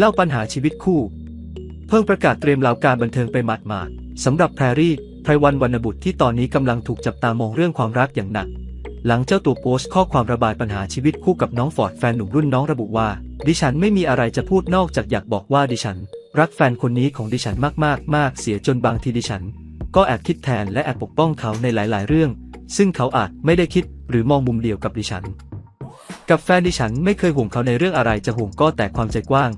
เล่าปัญหาชีวิตคู่ เพิ่งประกาศเตรียมราการบันเทิงไปหมาดๆสำหรับแพรรี่ไพรวันวรรณบุตรที่ตอนนี้กำลังถูกจับตามองเรื่องความรักอย่างหนัก หลังเจ้าตัวโพสต์ข้อความระบายปัญหาชีวิตคู่กับน้องฟอร์ดแฟนหนุ่มรุ่นน้องระบุว่า ดิฉันไม่มีอะไรจะพูดนอกจากอยากบอกว่าดิฉัน รักแฟนคนนี้ของดิฉันมากๆมากเสียจนบางทีดิฉัน ก็แอบคิดแทนและแอบปกป้องเขาในหลาย ๆ เรื่อง ซึ่งเขาอาจไม่ได้คิดหรือมองมุมเดียวกับดิฉัน กับแฟนดิฉันไม่เคยห่วงเขาในเรื่องอะไรจะห่วงก็แต่ความใจกว้าง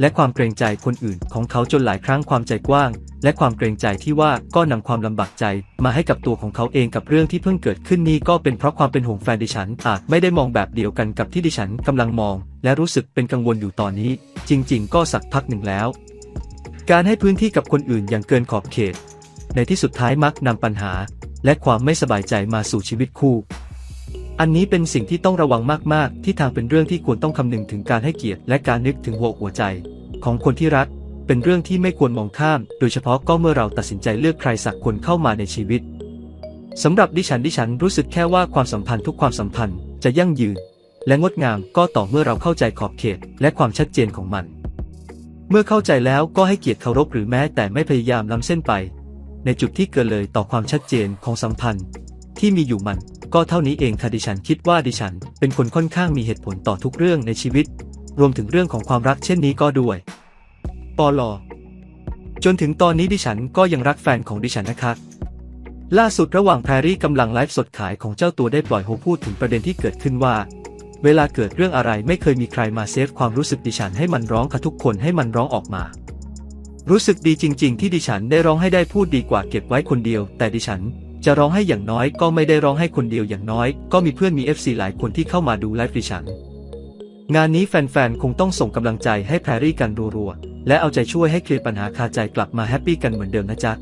และความเกรงใจคนอื่นของเขาจนหลายครั้งความใจกว้าง และความเกรงใจที่ว่าก็นำความลำบากใจ มาให้กับตัวของเขาเองกับเรื่องที่เพิ่งเกิดขึ้นนี่ก็เป็นเพราะความเป็นห่วงแฟนดิฉันอาจไม่ได้มองแบบเดียวกันกับที่ดิฉันกำลังมอง และรู้สึกเป็นกังวลอยู่ตอนนี้ จริง ๆ ก็สักพักหนึ่งแล้ว การให้พื้นที่กับคนอื่นอย่างเกินขอบเขต ในที่สุดท้ายมักนำปัญหา และความไม่สบายใจมาสู่ชีวิตคู่อันนี้เป็นสิ่งที่ต้องระวังมาก ๆ ที่ทางเป็นเรื่องที่ควรต้องคำนึงถึงการให้เกียรติและการนึกถึงหัวหัวใจ ของคนที่รักเป็นเรื่องที่ไม่ควรมองข้าม โดยเฉพาะก็เมื่อเราตัดสินใจเลือกใครสักคนเข้ามาในชีวิตสำหรับดิฉันดิฉันรู้สึกแค่ว่าความสัมพันธ์ทุกความสัมพันธ์จะยั่งยืน และงดงามก็ต่อเมื่อเราเข้าใจขอบเขตและความชัดเจนของมัน เมื่อเข้าใจแล้วก็ให้เกียรติเคารพหรือแม้แต่ไม่พยายามล้ำเส้นไป ในจุดที่เกินเลยต่อความชัดเจนของสัมพันธ์ ที่มีอยู่มัน ก็เท่านี้เองค่ะดิฉันคิดว่าดิฉัน เป็นคนค่อนข้างมีเหตุผลต่อทุกเรื่องในชีวิต รวมถึงเรื่องของความรักเช่นนี้ก็ด้วย ปอลอจนถึงตอนนี้ดิฉันก็ยังรักแฟนของดิฉันนะคะล่าสุดระหว่างแพรรี่กำลังไลฟ์สดขายของเจ้าตัวได้ปล่อยโฮพูดถึงประเด็นที่เกิดขึ้นว่า เวลาเกิดเรื่องอะไรไม่เคยมีใครมาเซฟความรู้สึกดิฉันให้มันร้องค่ะทุกคนให้มันร้องออกมา รู้สึกดีจริง ๆ ที่ดิฉันได้ร้องให้ได้พูดดีกว่าเก็บไว้คนเดียว แต่ดิฉันจะร้องให้อย่างน้อยก็ไม่ได้ร้องให้คนเดียวอย่างน้อย ก็มีเพื่อนมี FC หลายคนที่เข้ามาดูไลฟ์ดิฉัน งานนี้แฟนๆ คงต้องส่งกำลังใจให้แพรรี่กันรัวๆ และเอาใจช่วยให้เคลียร์ปัญหาคาใจกลับมาแฮปปี้กันเหมือนเดิมนะจ๊ะ